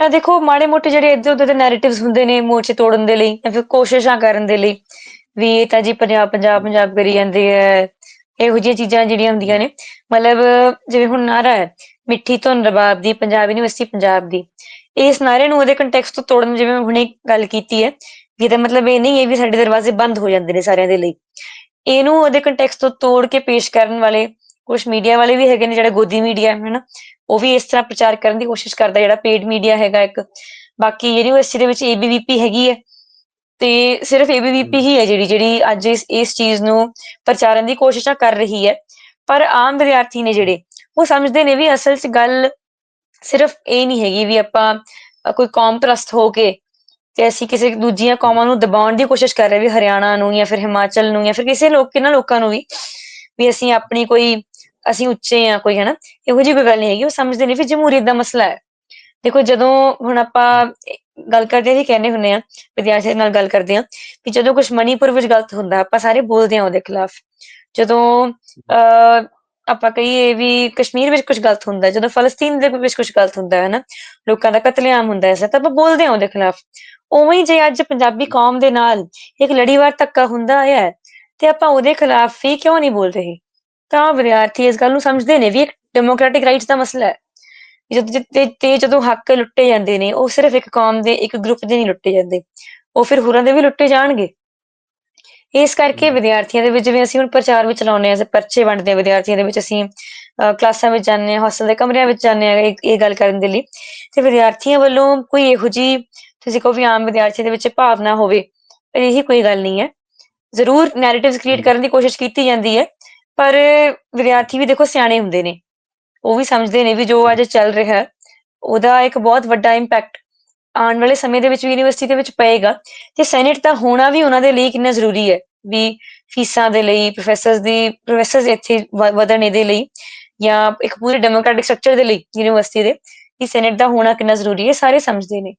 ਅ ਦੇਖੋ ਮਾੜੇ-ਮੋਟੇ ਜਿਹੜੇ ਇੱਧਰ-ਉੱਧਰ ਦੇ ਨੈਰੇਟਿਵਸ ਹੁੰਦੇ ਨੇ ਮੋਰਚੇ ਤੋੜਨ ਦੇ ਲਈ ਜਾਂ ਫਿਰ ਕੋਸ਼ਿਸ਼ਾਂ ਕਰਨ ਦੇ ਲਈ, ਵੀ ਇਹ ਤਾਂ ਜੀ ਪੰਜਾਬ, ਪੰਜਾਬ, ਪੰਜਾਬ ਕਰੀ ਜਾਂਦੇ ਐ। ਇਹੋ ਜਿਹੀਆਂ ਚੀਜ਼ਾਂ ਜਿਹੜੀਆਂ ਹੁੰਦੀਆਂ ਨੇ ਮਤਲਬ ਜਿਵੇਂ ਹੁਣ ਨਾਅਰਾ ਹੈ, ਮਿੱਠੀ ਧੁਨ ਰਬਾਬ ਦੀ, ਪੰਜਾਬ ਯੂਨੀਵਰਸਿਟੀ ਪੰਜਾਬ ਦੀ। ਇਸ ਨਾਅਰੇ ਨੂੰ ਉਹਦੇ ਕੰਟੈਕਸਟ ਤੋਂ ਤੋੜਨ ਜਿਵੇਂ ਹੁਣੇ ਗੱਲ ਕੀਤੀ ਹੈ, ਇਹਦਾ ਮਤਲਬ ਇਹ ਨਹੀਂ ਹੈ ਵੀ ਸਾਡੇ ਦਰਵਾਜ਼ੇ ਬੰਦ ਹੋ ਜਾਂਦੇ ਨੇ ਸਾਰਿਆਂ ਦੇ ਲਈ। ਇਹਨੂੰ ਉਹਦੇ ਕੰਟੈਕਸਟ ਤੋਂ ਤੋੜ ਕੇ ਪੇਸ਼ ਕਰਨ ਵਾਲੇ ਕੁਛ ਮੀਡੀਆ ਵਾਲੇ ਵੀ ਹੈਗੇ ਨੇ ਜਿਹੜੇ ਗੋਦੀ ਮੀਡੀਆ ਹਨਾ, ਉਹ ਵੀ ਇਸ ਤਰ੍ਹਾਂ ਪ੍ਰਚਾਰ ਕਰਨ ਦੀ ਕੋਸ਼ਿਸ਼ ਕਰਦਾ ਜਿਹੜਾ ਪੇਡ ਮੀਡੀਆ ਹੈਗਾ ਇੱਕ। ਬਾਕੀ ਯੂਨੀਵਰਸਿਟੀ ਦੇ ਵਿੱਚ ਏਬੀਵੀਪੀ ਹੈਗੀ ਹੈ, ਤੇ ਸਿਰਫ ਏਬੀਵੀਪੀ ਹੀ ਹੈ ਜਿਹੜੀ ਜਿਹੜੀ ਅੱਜ ਇਸ ਇਸ ਚੀਜ਼ ਨੂੰ ਪ੍ਰਚਾਰਨ ਦੀ ਕੋਸ਼ਿਸ਼ਾਂ ਕਰ ਰਹੀ ਹੈ। ਪਰ ਆਮ ਵਿਦਿਆਰਥੀ ਨੇ ਜਿਹੜੇ, ਉਹ ਸਮਝਦੇ ਨੇ ਵੀ ਅਸਲ 'ਚ ਗੱਲ ਸਿਰਫ ਇਹ ਨਹੀਂ ਹੈਗੀ ਵੀ ਆਪਾਂ ਕੋਈ ਕੌਮ ਪ੍ਰਸਤ ਹੋ ਕੇ ਤੇ ਅਸੀਂ ਕਿਸੇ ਦੂਜੀਆਂ ਕੌਮਾਂ ਨੂੰ ਦਬਾਉਣ ਦੀ ਕੋਸ਼ਿਸ਼ ਕਰ ਰਹੇ ਵੀ ਹਰਿਆਣਾ ਨੂੰ ਜਾਂ ਫਿਰ ਹਿਮਾਚਲ ਨੂੰ ਜਾਂ ਫਿਰ ਕਿਸੇ ਲੋਕ ਕਿਹਨਾਂ ਲੋਕਾਂ ਨੂੰ ਵੀ, ਵੀ ਅਸੀਂ ਆਪਣੀ ਕੋਈ ਅਸੀਂ ਉੱਚੇ ਹਾਂ ਕੋਈ ਹਨਾ, ਇਹੋ ਜਿਹੀ ਕੋਈ ਗੱਲ ਨਹੀਂ ਹੈਗੀ ਉਹ ਸਮਝਦੇ ਨੇ ਵੀ ਜਮਹੂਰੀਅਤ ਦਾ ਮਸਲਾ ਹੈ। ਦੇਖੋ ਜਦੋਂ ਹੁਣ ਆਪਾਂ ਗੱਲ ਕਰਦੇ ਹੀ ਕਹਿੰਦੇ ਹੁੰਦੇ ਹਾਂ, ਵਿਦਿਆਰਥੀਆਂ ਨਾਲ ਗੱਲ ਕਰਦੇ ਹਾਂ ਕਿ ਜਦੋਂ ਕੁਛ ਮਣੀਪੁਰ ਵਿੱਚ ਗ਼ਲਤ ਹੁੰਦਾ ਆਪਾਂ ਸਾਰੇ ਬੋਲਦੇ ਹਾਂ ਉਹਦੇ ਖਿਲਾਫ਼। ਜਦੋਂ ਅਹ ਆਪਾਂ ਕਹੀਏ ਵੀ ਕਸ਼ਮੀਰ ਵਿੱਚ ਕੁਛ ਗ਼ਲਤ ਹੁੰਦਾ, ਜਦੋਂ ਫਲਸਤੀਨ ਦੇ ਵਿੱਚ ਕੁਛ ਗ਼ਲਤ ਹੁੰਦਾ ਹਨਾ, ਲੋਕਾਂ ਦਾ ਕਤਲੇਆਮ ਹੁੰਦਾ ਐਸਾ ਤਾਂ ਆਪਾਂ ਬੋਲਦੇ ਹਾਂ ਉਹਦੇ ਖਿਲਾਫ਼। ਉਵੇਂ ਹੀ ਜੇ ਅੱਜ ਪੰਜਾਬੀ ਕੌਮ ਦੇ ਨਾਲ ਇੱਕ ਲੜੀਵਾਰ ਧੱਕਾ ਹੁੰਦਾ ਆਇਆ, ਤੇ ਆਪਾਂ ਉਹਦੇ ਖਿਲਾਫ਼ ਵੀ ਕਿਉਂ ਨਹੀਂ ਬੋਲ ਰਹੇ। ਤਾਂ ਵਿਦਿਆਰਥੀ ਇਸ ਗੱਲ ਨੂੰ ਸਮਝਦੇ ਨੇ ਵੀ ਇੱਕ ਡੈਮੋਕ੍ਰੈਟਿਕ ਰਾਈਟਸ ਦਾ ਮਸਲਾ ਹੈ। ਜਦ ਤੇ ਜਦੋਂ ਹੱਕ ਲੁੱਟੇ ਜਾਂਦੇ ਨੇ ਉਹ ਸਿਰਫ ਇੱਕ ਕੌਮ ਦੇ ਇੱਕ ਗਰੁੱਪ ਦੇ ਨਹੀਂ ਲੁੱਟੇ ਜਾਂਦੇ। ਉਹ ਫਿਰ ਹੋਰਾਂ ਦੇ ਵੀ ਲੁੱਟੇ ਜਾਣਗੇ। ਇਸ ਕਰਕੇ ਵਿਦਿਆਰਥੀਆਂ ਦੇ ਵਿੱਚ ਜਿਵੇਂ ਅਸੀਂ ਹੁਣ ਪ੍ਰਚਾਰ ਵੀ ਚਲਾਉਂਦੇ ਹਾਂ, ਪਰਚੇ ਵੰਡਦੇ ਹਾਂ ਵਿਦਿਆਰਥੀਆਂ ਦੇ ਵਿੱਚ ਅਸੀਂ ਕਲਾਸਾਂ ਵਿੱਚ ਜਾਂਦੇ ਹਾਂ, ਹੋਸਟਲ ਦੇ ਕਮਰਿਆਂ ਵਿੱਚ ਜਾਂਦੇ ਹਾਂ ਇਹ ਗੱਲ ਕਰਨ ਦੇ ਲਈ। ਤੇ ਵਿਦਿਆਰਥੀਆਂ ਵੱਲੋਂ ਕੋਈ ਇਹੋ ਜਿਹੀ ਤੁਸੀਂ ਕਹੋ ਵੀ ਆਮ ਵਿਦਿਆਰਥੀ ਦੇ ਵਿੱਚ ਭਾਵਨਾ ਹੋਵੇ, ਇਹੀ ਕੋਈ ਗੱਲ ਨਹੀਂ ਹੈ। ਜ਼ਰੂਰ ਨੈਰੇਟਿਵ ਕ੍ਰੀਏਟ ਕਰਨ ਦੀ ਕੋਸ਼ਿਸ਼ ਕੀਤੀ ਜਾਂਦੀ ਹੈ, ਪਰ ਵਿਦਿਆਰਥੀ ਵੀ ਦੇਖੋ ਸਿਆਣੇ ਹੁੰਦੇ ਨੇ, ਉਹ ਵੀ ਸਮਝਦੇ ਨੇ ਵੀ ਜੋ ਅੱਜ ਚੱਲ ਰਿਹਾ, ਉਹਦਾ ਇੱਕ ਬਹੁਤ ਵੱਡਾ ਇੰਪੈਕਟ ਆਉਣ ਵਾਲੇ ਸਮੇਂ ਦੇ ਵਿੱਚ ਯੂਨੀਵਰਸਿਟੀ ਦੇ ਵਿੱਚ ਪਏਗਾ। ਤੇ ਸੈਨੇਟ ਦਾ ਹੋਣਾ ਵੀ ਉਹਨਾਂ ਦੇ ਲਈ ਕਿੰਨਾ ਜ਼ਰੂਰੀ ਹੈ, ਵੀ ਫੀਸਾਂ ਦੇ ਲਈ ਪ੍ਰੋਫੈਸਰ ਦੀ ਪ੍ਰੋਫੈਸਰ ਇੱਥੇ ਵਧਣ ਦੇ ਲਈ ਜਾਂ ਇੱਕ ਪੂਰੇ ਡੈਮੋਕ੍ਰੈਟਿਕ ਸਟਰਕਚਰ ਦੇ ਲਈ ਯੂਨੀਵਰਸਿਟੀ ਦੇ, ਕਿ ਸੈਨੇਟ ਦਾ ਹੋਣਾ ਕਿੰਨਾ ਜ਼ਰੂਰੀ ਹੈ ਸਾਰੇ ਸਮਝਦੇ ਨੇ।